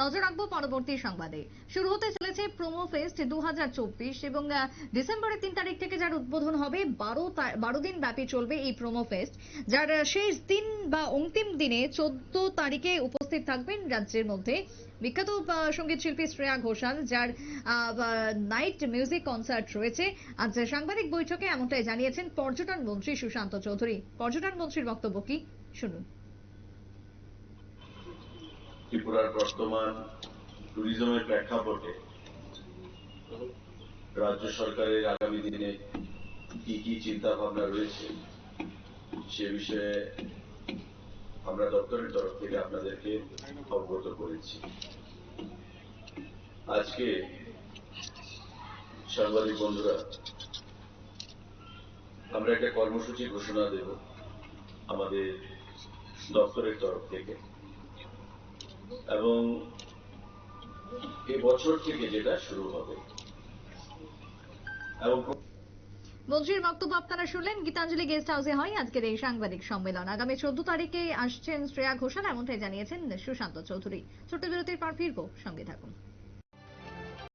নজর রাখব পরবর্তী সংবাদে। শুরু হতে চলেছে প্রোমো ফেস্ট দু হাজার চব্বিশ এবং ডিসেম্বরের তিন তারিখ থেকে যার উদ্বোধন হবে, বারো বারো দিন ব্যাপী চলবে এই প্রোমো ফেস্ট যার শেষ দিন বা অন্তিম দিনে চোদ্দ তারিখে উপস্থিত থাকবেন রাজ্যের মধ্যে। বিখ্যাত সংগীত শিল্পী শ্রেয়া ঘোষাল, যার নাইট মিউজিক কনসার্ট রয়েছে। আজ সাংবাদিক বৈঠকে এমনটাই জানিয়েছেন পর্যটন মন্ত্রী সুশান্ত চৌধুরী। পর্যটন মন্ত্রীর বক্তব্য কি? শুনুন। ত্রিপুরার বর্তমান ট্যুরিজমের প্রেক্ষাপটে রাজ্য সরকারের আগামী দিনে কি কি চিন্তা ভাবনা রয়েছে, সে বিষয়ে আমরা দপ্তরের তরফ থেকে আপনাদেরকে অবগত করেছি। আজকে সাংবাদিক বন্ধুরা, আমরা একটা কর্মসূচি ঘোষণা দেব আমাদের দপ্তরের তরফ থেকে। এবং এ বছর থেকে যেটা শুরু হবে। এবং মন্ত্রীর বক্তব্য আপনারা শুনলেন। গীতাঞ্জলি গেস্ট হাউসে হয় আজকের এই সাংবাদিক সম্মেলন। আগামী চোদ্দ তারিখে আসছেন শ্রেয়া ঘোষাল, এমনটাই জানিয়েছেন সুশান্ত চৌধুরী। ছোট্ট বিরতির পর ফিরবো। সঙ্গে থাকুন।